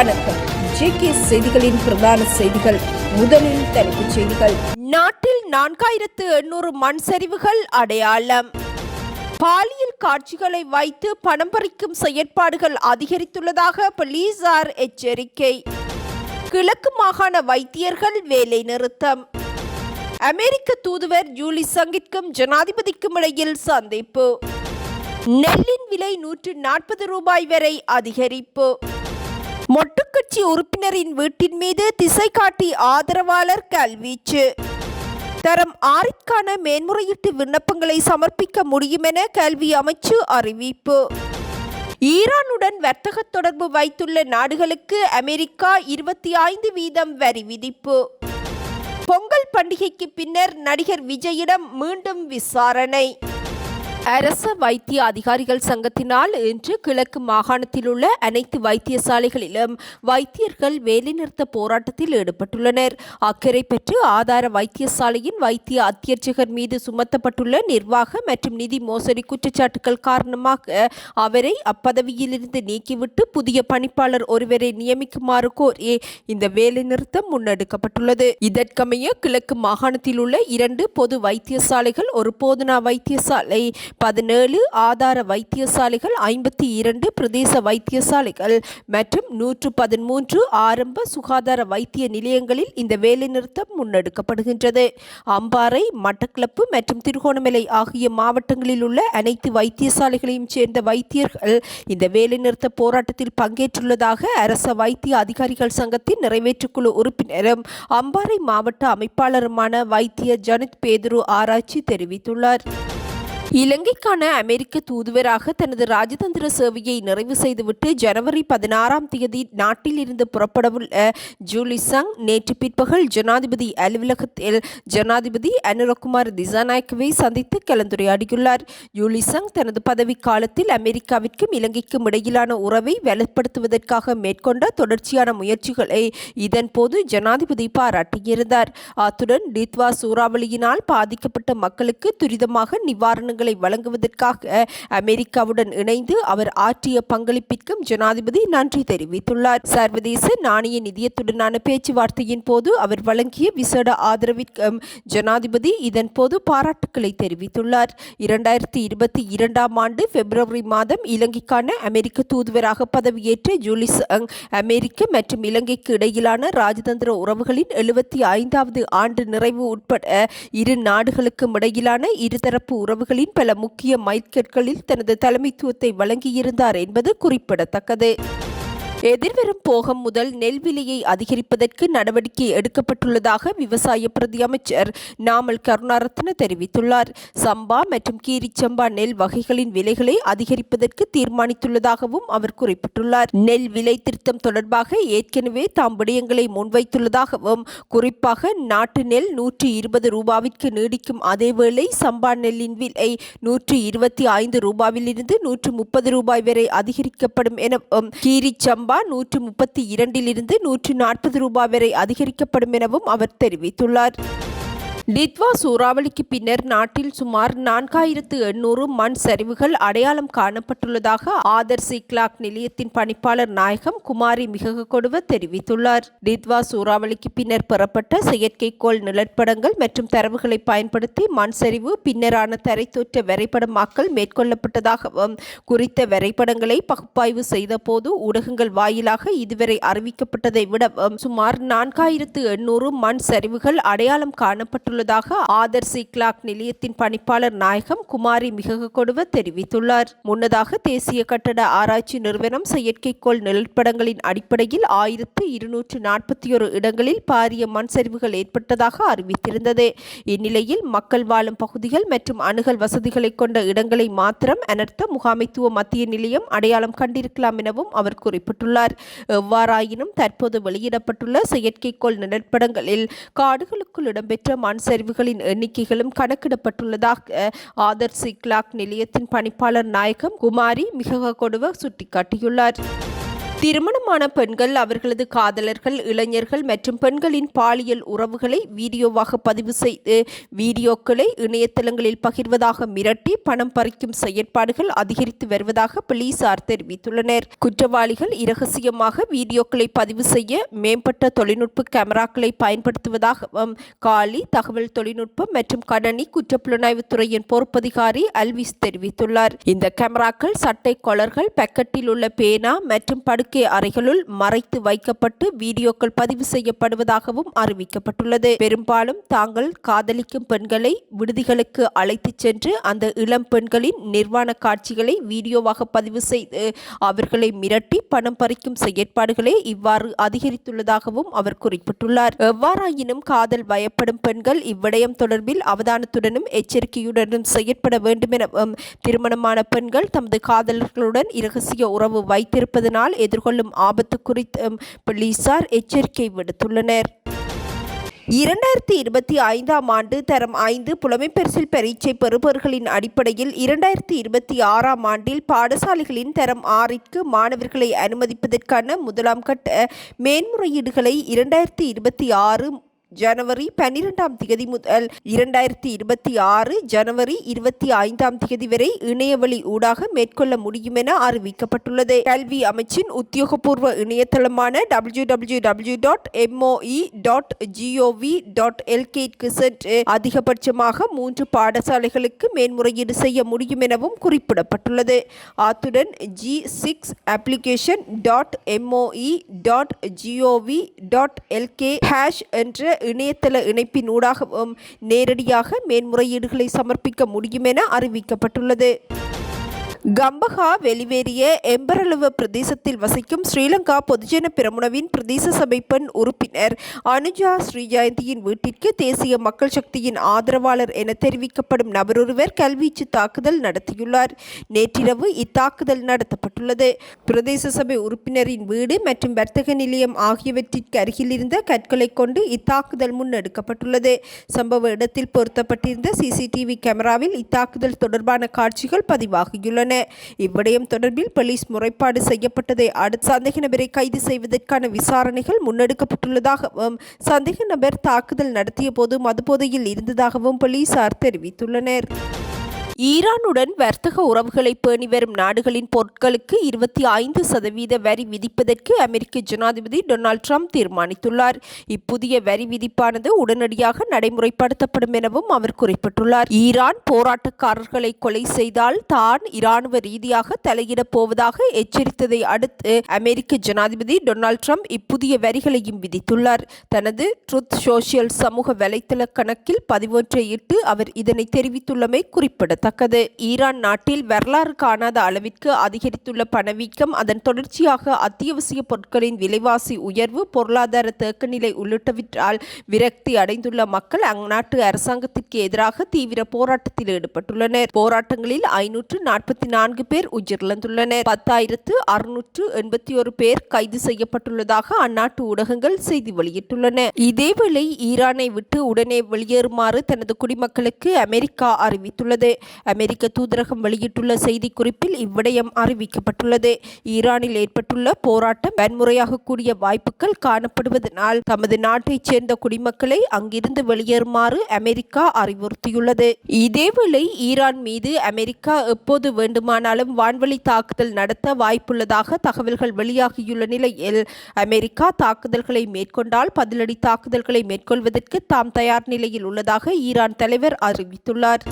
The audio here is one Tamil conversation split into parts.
வணக்கம். ஜேகே செய்திகளின் பிரதான செய்திகள். முதலில் தலைப்புச் செய்திகள். நாட்டில் நான்காயிரத்து எண்ணூறு மண் சரிவுகள் அடையாளம். பாலியல் காட்சிகளை வைத்து பணம் பறிக்கும் செயற்பாடுகள் அதிகரித்துள்ளதாக போலீசார் எச்சரிக்கை. கிழக்கு மாகாண வைத்தியர்கள் வேலை நிறுத்தம். அமெரிக்க தூதுவர் ஜூலி சங்கிற்கும் ஜனாதிபதிக்கும் இடையில் சந்திப்பு. நெல்லின் விலை நூற்று நாற்பது ரூபாய் வரை அதிகரிப்பு. மொட்டுக்கட்சி உறுப்பினரின் வீட்டின் மீது திசை காட்டி ஆதரவாளர் கல்வீச்சு. தரம் ஆறிற்கான மேன்முறையீட்டு விண்ணப்பங்களை சமர்ப்பிக்க முடியும் என கல்வி அமைச்சு அறிவிப்பு. ஈரானுடன் வர்த்தக தொடர்பு வைத்துள்ள நாடுகளுக்கு அமெரிக்கா இருபத்தி ஐந்து வீதம் வரி விதிப்பு. பொங்கல் பண்டிகைக்கு பின்னர் நடிகர் விஜயிடம் மீண்டும் விசாரணை. அரச வைத்திய அதிகாரிகள் சங்கத்தினால் இன்று கிழக்கு மாகாணத்தில் உள்ள அனைத்து வைத்தியசாலைகளிலும் வைத்தியர்கள் வேலைநிறுத்த போராட்டத்தில் ஈடுபட்டுள்ளனர். அக்கறை பெற்று ஆதார வைத்தியசாலையின் வைத்திய அத்தியட்சகர் மீது சுமத்தப்பட்டுள்ள நிர்வாக மற்றும் நிதி மோசடி குற்றச்சாட்டுகள் காரணமாக அவரை அப்பதவியிலிருந்து நீக்கிவிட்டு புதிய பணிப்பாளர் ஒருவரை நியமிக்குமாறு கோரி இந்த வேலைநிறுத்தம் முன்னெடுக்கப்பட்டுள்ளது. இதற்கமைய கிழக்கு மாகாணத்தில் உள்ள இரண்டு பொது வைத்தியசாலைகள் ஒரு போதனா வைத்தியசாலை பதினேழு ஆதார வைத்தியசாலைகள் ஐம்பத்தி இரண்டு பிரதேச வைத்தியசாலைகள் மற்றும் நூற்று பதிமூன்று ஆரம்ப சுகாதார வைத்திய நிலையங்களில் இந்த வேலைநிறுத்தம் முன்னெடுக்கப்படுகின்றது. அம்பாறை மட்டக்களப்பு மற்றும் திருகோணமலை ஆகிய மாவட்டங்களில் உள்ள அனைத்து வைத்தியசாலைகளையும் சேர்ந்த வைத்தியர்கள் இந்த வேலைநிறுத்த போராட்டத்தில் பங்கேற்றுள்ளதாக அரச வைத்திய அதிகாரிகள் சங்கத்தின் நிறைவேற்றுக்குழு உறுப்பினரும் அம்பாறை மாவட்ட அமைப்பாளருமான வைத்திய ஜனித் பேதுரு ஆராய்ச்சி தெரிவித்துள்ளார். இலங்கைக்கான அமெரிக்க தூதுவராக தனது ராஜதந்திர சேவையை நிறைவு செய்துவிட்டு ஜனவரி பதினாறாம் தேதி நாட்டில் இருந்து புறப்படவுள்ள ஜூலி சங் நேற்று பிற்பகல் ஜனாதிபதி அலுவலகத்தில் ஜனாதிபதி அனுரகுமார் திசாநாயக்கவை சந்தித்து கலந்துரையாடியுள்ளார். ஜூலி சங் தனது பதவி காலத்தில் அமெரிக்காவிற்கும் இலங்கைக்கும் இடையிலான உறவை வலுப்படுத்துவதற்காக மேற்கொண்ட தொடர்ச்சியான முயற்சிகளை இதன்போது ஜனாதிபதி பாராட்டியிருந்தார். அத்துடன் டித்வா சூறாவளியினால் பாதிக்கப்பட்ட மக்களுக்கு துரிதமாக நிவாரணங்கள் ஆயுதங்களை வழங்குவதற்காக அமெரிக்காவுடன் இணைந்து அவர் ஆற்றிய பங்களிப்பிற்கும் ஜனாதிபதி நன்றி தெரிவித்துள்ளார். சர்வதேச நாணய நிதியத்துடனான பேச்சுவார்த்தையின் போது அவர் வழங்கிய விசேட ஆதரவிற்கும் ஜனாதிபதி இதன் போது பாராட்டுக்களை தெரிவித்துள்ளார். இரண்டாயிரத்தி இருபத்தி இரண்டாம் ஆண்டு பிப்ரவரி மாதம் இலங்கைக்கான அமெரிக்க தூதுவராக பதவியேற்ற ஜூலிஸ் அங் அமெரிக்க மற்றும் இலங்கைக்கு இடையிலான ராஜதந்திர உறவுகளின் எழுபத்தி ஐந்தாவது ஆண்டு நிறைவு உட்பட இரு நாடுகளுக்கும் இடையிலான இருதரப்பு உறவுகளின் பல முக்கிய மைல்கற்களில் தனது தலைமைத்துவத்தை வழங்கியிருந்தார் என்பது குறிப்பிடத்தக்கது. எதிர்வரும் போகம் முதல் நெல் விலையை அதிகரிப்பதற்கு நடவடிக்கை எடுக்கப்பட்டுள்ளதாக விவசாய பிரதி அமைச்சர் நாமல் கருணாரத்ன தெரிவித்துள்ளார். சம்பா மற்றும் கீரிச்சம்பா நெல் வகைகளின் விலைகளை அதிகரிப்பதற்கு தீர்மானித்துள்ளதாகவும் அவர் குறிப்பிட்டுள்ளார். நெல் விலை திருத்தம் தொடர்பாக ஏற்கனவே தாம் விடயங்களை முன்வைத்துள்ளதாகவும் குறிப்பாக நாட்டு நெல் நூற்றி இருபது ரூபாவிற்கு நீடிக்கும் அதேவேளை சம்பா நெல்லின் விலை நூற்றி இருபத்தி ஐந்து ரூபாவிலிருந்து நூற்று முப்பது ரூபாய் வரை அதிகரிக்கப்படும் எனவும் கீரிச்சம்பா சம்பா நூற்று முப்பத்தி இரண்டிலிருந்து நூற்று நாற்பது ரூபாய் வரை அதிகரிக்கப்படும் எனவும் அவர் தெரிவித்துள்ளார். டித்வா சூறாவளிக்கு பின்னர் நாட்டில் சுமார் நான்காயிரத்து எண்ணூறு மண் சரிவுகள் அடையாளம் காணப்பட்டுள்ளதாக ஆதர் சிக்லாக் நிலையத்தின் பணிப்பாளர் நாயகம் குமாரி மிககொடுவ தெரிவித்துள்ளார். டித்வா சூறாவளிக்கு பின்னர் பெறப்பட்ட செயற்கைக்கோள் நிலப்படங்கள் மற்றும் தரவுகளை பயன்படுத்தி மண் சரிவு பின்னரான தரைத்தோற்ற வரைபடமாக்கல் மேற்கொள்ளப்பட்டதாகவும் குறித்த வரைபடங்களை பகுப்பாய்வு செய்தபோது ஊடகங்கள் வாயிலாக இதுவரை அறிவிக்கப்பட்டதை விடவும் சுமார் நான்காயிரத்து எண்ணூறு மண் சரிவுகள் அடையாளம் காணப்பட்டுள்ள உள்ளதாக ஆதர் சிக்லாக் நிலையத்தின் பணிப்பாளர் நாயகம் குமாரி மிககொடுவ தெரிவித்துள்ளார். முன்னதாக தேசிய கட்டட ஆராய்ச்சி நிறுவனம் செயற்கைக்கோள் நிழற்படங்களின் அடிப்படையில் ஆயிரத்து இருநூற்று நாற்பத்தி ஒரு இடங்களில் பாரிய மண் சரிவுகள் ஏற்பட்டதாக அறிவித்திருந்தது. இந்நிலையில் மக்கள் வாழும் பகுதிகள் மற்றும் அணுகல் வசதிகளை கொண்ட இடங்களை மாத்திரம் அனர்த்த முகாமைத்துவ மத்திய நிலையம் அடையாளம் கண்டிருக்கலாம் எனவும் அவர் குறிப்பிட்டுள்ளார். எவ்வாறாயினும் தற்போது வெளியிடப்பட்டுள்ள செயற்கைக்கோள் நிழற்படங்களில் காடுகளுக்குள் இடம்பெற்ற மண் சரிவுகளின் எண்ணிக்கைகளும் கணக்கிடப்பட்டுள்ளதாக ஆதர் சிக்லாக் நிலையத்தின் பணிப்பாளர் நாயகம் குமாரி மிக கொடுவ சுட்டிக்காட்டியுள்ளார். திருமணமான பெண்கள் அவர்களது காதலர்கள் இளைஞர்கள் மற்றும் பெண்களின் பாலியல் உறவுகளை வீடியோவாக பதிவு செய்து வீடியோக்களை இணையதளங்களில் பகிர்வதாக மிரட்டி பணம் பறிக்கும் செயற்பாடுகள் அதிகரித்து வருவதாக போலீசார் தெரிவித்துள்ளனர். குற்றவாளிகள் இரகசியமாக வீடியோக்களை பதிவு செய்ய மேம்பட்ட தொழில்நுட்ப கேமராக்களை பயன்படுத்துவதாகவும் காலி தகவல் தொழில்நுட்பம் மற்றும் கடனி குற்றப்புலனாய்வுத் துறையின் பொறுப்பதிகாரி அல்விஸ் தெரிவித்துள்ளார். இந்த கேமராக்கள் சட்டை கொளர்கள் பெக்கெட்டில் உள்ள பேனா மற்றும் படுக்கை அறைகளுள் மறைத்து வைக்கப்பட்டு வீடியோக்கள் பதிவு செய்யப்படுவதாகவும் அறிவிக்கப்பட்டுள்ளது. பெரும்பாலும் தாங்கள் காதலிக்கும் பெண்களை விடுதிகளுக்கு அழைத்துச் சென்று அந்த இளம் பெண்களின் நிர்வாண காட்சிகளை வீடியோவாக பதிவு செய்து அவர்களை மிரட்டி பணம் பறிக்கும் செயற்பாடுகளே இவ்வாறு அதிகரித்துள்ளதாகவும் அவர் குறிப்பிட்டுள்ளார். எவ்வாறாயினும் காதல் பயப்படும் பெண்கள் இவ்விடயம் தொடர்பில் அவதானத்துடனும் எச்சரிக்கையுடனும் செயற்பட வேண்டும் எனவும் திருமணமான பெண்கள் தமது காதலர்களுடன் இரகசிய உறவு வைத்திருப்பதனால் எதிர் எதிர்கொள்ளும் ஆபத்து குறித்தும் போலீசார் எச்சரிக்கை விடுத்துள்ளனர். இரண்டாயிரத்தி இருபத்தி ஐந்தாம் ஆண்டு தரம் ஐந்து புலமைப்பரிசில் பரீட்சை பெறுபவர்களின் அடிப்படையில் இரண்டாயிரத்தி இருபத்தி ஆறாம் ஆண்டில் பாடசாலைகளின் தரம் ஆறிற்கு மாணவர்களை அனுமதிப்பதற்கான முதலாம் கட்ட மேன்முறையீடுகளை இரண்டாயிரத்தி இருபத்தி ஆறு ஜனவரி பன்னிரெண்டாம் திகதி முதல் இரண்டாயிரத்தி இருபத்தி ஆறு ஜனவரி இருபத்தி ஐந்தாம் திகதி வரை இணையவழி ஊடாக மேற்கொள்ள முடியும் என அறிவிக்கப்பட்டுள்ளது. கல்வி அமைச்சின் உத்தியோகபூர்வ இணையதளமான W W W dot MOE dot GOV dot எல்கேக்கு சென்று அதிகபட்சமாக மூன்று பாடசாலைகளுக்கு மேன்முறையீடு செய்ய முடியும் எனவும் குறிப்பிடப்பட்டுள்ளது. அத்துடன் G six application dot MOE dot GOV dot LK hash என்ற இணையதள இணைப்பின் ஊடாகவும் நேரடியாக மேன்முறையீடுகளை சமர்ப்பிக்க முடியும் என அறிவிக்கப்பட்டுள்ளது. கம்பஹா வெளிவேறிய எம்பரளவு பிரதேசத்தில் வசிக்கும் ஸ்ரீலங்கா பொதுஜன பிரமுனவின் பிரதேச சபை பெண் உறுப்பினர் அனுஜா ஸ்ரீஜயந்தியின் வீட்டிற்கு தேசிய மக்கள் சக்தியின் ஆதரவாளர் என தெரிவிக்கப்படும் நபரொருவர் கல்வீச்சு தாக்குதல் நடத்தியுள்ளார். நேற்றிரவு இத்தாக்குதல் நடத்தப்பட்டுள்ளது. பிரதேச சபை உறுப்பினரின் வீடு மற்றும் வர்த்தக நிலையம் ஆகியவற்றிற்கு அருகில் இருந்த கற்களை கொண்டு இத்தாக்குதல் முன்னெடுக்கப்பட்டுள்ளது சம்பவ இடத்தில் பொருத்தப்பட்டிருந்த சிசிடிவி கேமராவில் இத்தாக்குதல் தொடர்பான காட்சிகள் பதிவாகியுள்ளன. இவ்விடயம் தொடர்பில் போலீஸ் முறைப்பாடு செய்யப்பட்டதை. அடுத்து சந்தேக நபரை கைது செய்வதற்கான விசாரணைகள் முன்னெடுக்கப்பட்டுள்ளதாகவும் சந்தேக நபர் தாக்குதல் நடத்திய போது மதுபோதையில் இருந்ததாகவும் போலீசார் தெரிவித்துள்ளனர். ஈரானுடன் வர்த்தக உறவுகளை பேணி வரும் நாடுகளின் பொருட்களுக்கு இருபத்தி ஐந்து சதவீத வரி விதிப்பதற்கு அமெரிக்க ஜனாதிபதி டொனால்ட் ட்ரம்ப் தீர்மானித்துள்ளார். இப்புதிய வரி விதிப்பானது உடனடியாக நடைமுறைப்படுத்தப்படும் எனவும் அவர் குறிப்பிட்டுள்ளார். ஈரான் போராட்டக்காரர்களை கொலை செய்தால் தான் இராணுவ ரீதியாக தலையிடப் போவதாக எச்சரித்ததை அடுத்து அமெரிக்க ஜனாதிபதி டொனால்ட் ட்ரம்ப் இப்புதிய வரிகளையும் விதித்துள்ளார். தனது ட்ருத் சோசியல் சமூக வலைத்தள கணக்கில் பதிவொன்றை இட்டு அவர் இதனை தெரிவித்துள்ளமை குறிப்பிடத்தக்கது. குறிப்பிடத்தக்கது ஈரான் நாட்டில் வரலாறு காணாத அளவிற்கு அதிகரித்துள்ள பணவீக்கம் அதன் தொடர்ச்சியாக அத்தியாவசிய பொருட்களின் விலைவாசி உயர்வு பொருளாதார தேக்கநிலை உள்ளிட்டவற்றால் விரக்தி அடைந்துள்ள மக்கள் அந்நாட்டு அரசாங்கத்திற்கு எதிராக தீவிர போராட்டத்தில் ஈடுபட்டுள்ளனர். போராட்டங்களில் ஐநூற்று நாற்பத்தி நான்கு பேர் உயிரிழந்துள்ளனர். பத்தாயிரத்து அறுநூற்று எண்பத்தி ஒரு பேர் கைது செய்யப்பட்டுள்ளதாக அந்நாட்டு ஊடகங்கள் செய்தி வெளியிட்டுள்ளன. இதேவேளை ஈரானை விட்டு உடனே வெளியேறுமாறு தனது குடிமக்களுக்கு அமெரிக்கா அறிவித்துள்ளது. அமெரிக்க தூதரகம் வெளியிட்டுள்ள செய்திக்குறிப்பில் இவ்விடயம் அறிவிக்கப்பட்டுள்ளது. ஈரானில் ஏற்பட்டுள்ள போராட்டம் வன்முறையாக கூடிய வாய்ப்புகள் காணப்படுவதனால் தமது நாட்டைச் சேர்ந்த குடிமக்களை அங்கிருந்து வெளியேறுமாறு அமெரிக்கா அறிவுறுத்தியுள்ளது. இதேவேளை ஈரான் மீது அமெரிக்கா எப்போது வேண்டுமானாலும் வான்வழி தாக்குதல் நடத்த வாய்ப்புள்ளதாக தகவல்கள் வெளியாகியுள்ள நிலையில் அமெரிக்கா தாக்குதல்களை மேற்கொண்டால் பதிலடி தாக்குதல்களை மேற்கொள்வதற்கு தாம் தயார் நிலையில் உள்ளதாக ஈரான் தலைவர் அறிவித்துள்ளார்.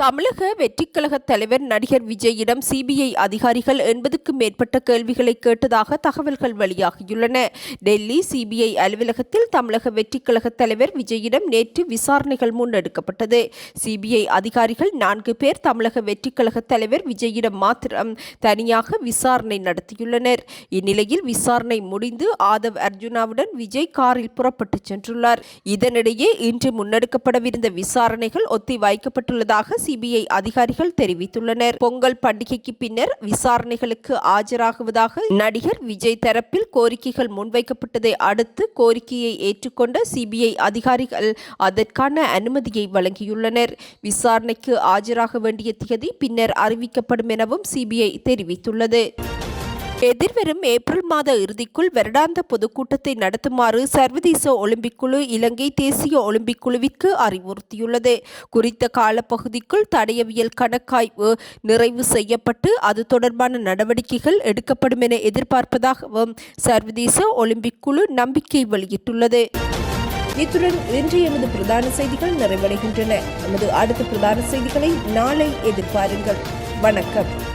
தமிழக வெற்றிக்கழக தலைவர் நடிகர் விஜயிடம் சிபிஐ அதிகாரிகள் எண்பதுக்கும் மேற்பட்ட கேள்விகளை கேட்டதாக தகவல்கள் வெளியாகியுள்ளன. டெல்லி சிபிஐ அலுவலகத்தில் தமிழக வெற்றிக்கழக தலைவர் விஜயிடம் நேற்று விசாரணைகள் முன்னெடுக்கப்பட்டது. சிபிஐ அதிகாரிகள் நான்கு பேர் தமிழக வெற்றிக்கழக தலைவர் விஜயிடம் மாத்திரம் தனியாக விசாரணை நடத்தியுள்ளனர். இந்நிலையில் விசாரணை முடிந்து ஆதவ் அர்ஜுனாவுடன் விஜய் காரில் புறப்பட்டுச் சென்றுள்ளார். இதனிடையே இன்று முன்னெடுக்கப்படவிருந்த விசாரணைகள் ஒத்தி வைக்கப்பட்டுள்ளதாக சிபிஐ அதிகாரிகள் தெரிவித்துள்ளனர். பொங்கல் பண்டிகைக்கு பின்னர் விசாரணைகளுக்கு ஆஜராகுவதாக நடிகர் விஜய் தரப்பில் கோரிக்கைகள் முன்வைக்கப்பட்டதை அடுத்து கோரிக்கையை ஏற்றுக்கொண்ட சிபிஐ அதிகாரிகள் அதற்கான அனுமதியை வழங்கியுள்ளனர். விசாரணைக்கு ஆஜராக வேண்டிய திகதி பின்னர் அறிவிக்கப்படும் எனவும் சிபிஐ தெரிவித்துள்ளது. எதிர்வரும் ஏப்ரல் மாத இறுதிக்குள் வருடாந்த பொதுக்கூட்டத்தை நடத்துமாறு சர்வதேச ஒலிம்பிக் குழு இலங்கை தேசிய ஒலிம்பிக் குழுவிற்கு அறிவுறுத்தியுள்ளது. குறித்த காலப்பகுதிக்குள் தடயவியல் கணக்காய்வு நிறைவு செய்யப்பட்டு அது தொடர்பான நடவடிக்கைகள் எடுக்கப்படும் என எதிர்பார்ப்பதாகவும் சர்வதேச ஒலிம்பிக் குழு நம்பிக்கை வெளியிட்டுள்ளது. இத்துடன் இன்று எமது பிரதான செய்திகள் நிறைவடைகின்றன. நமது அடுத்த பிரதான செய்திகளை நாளை எதிர்பாருங்கள். வணக்கம்.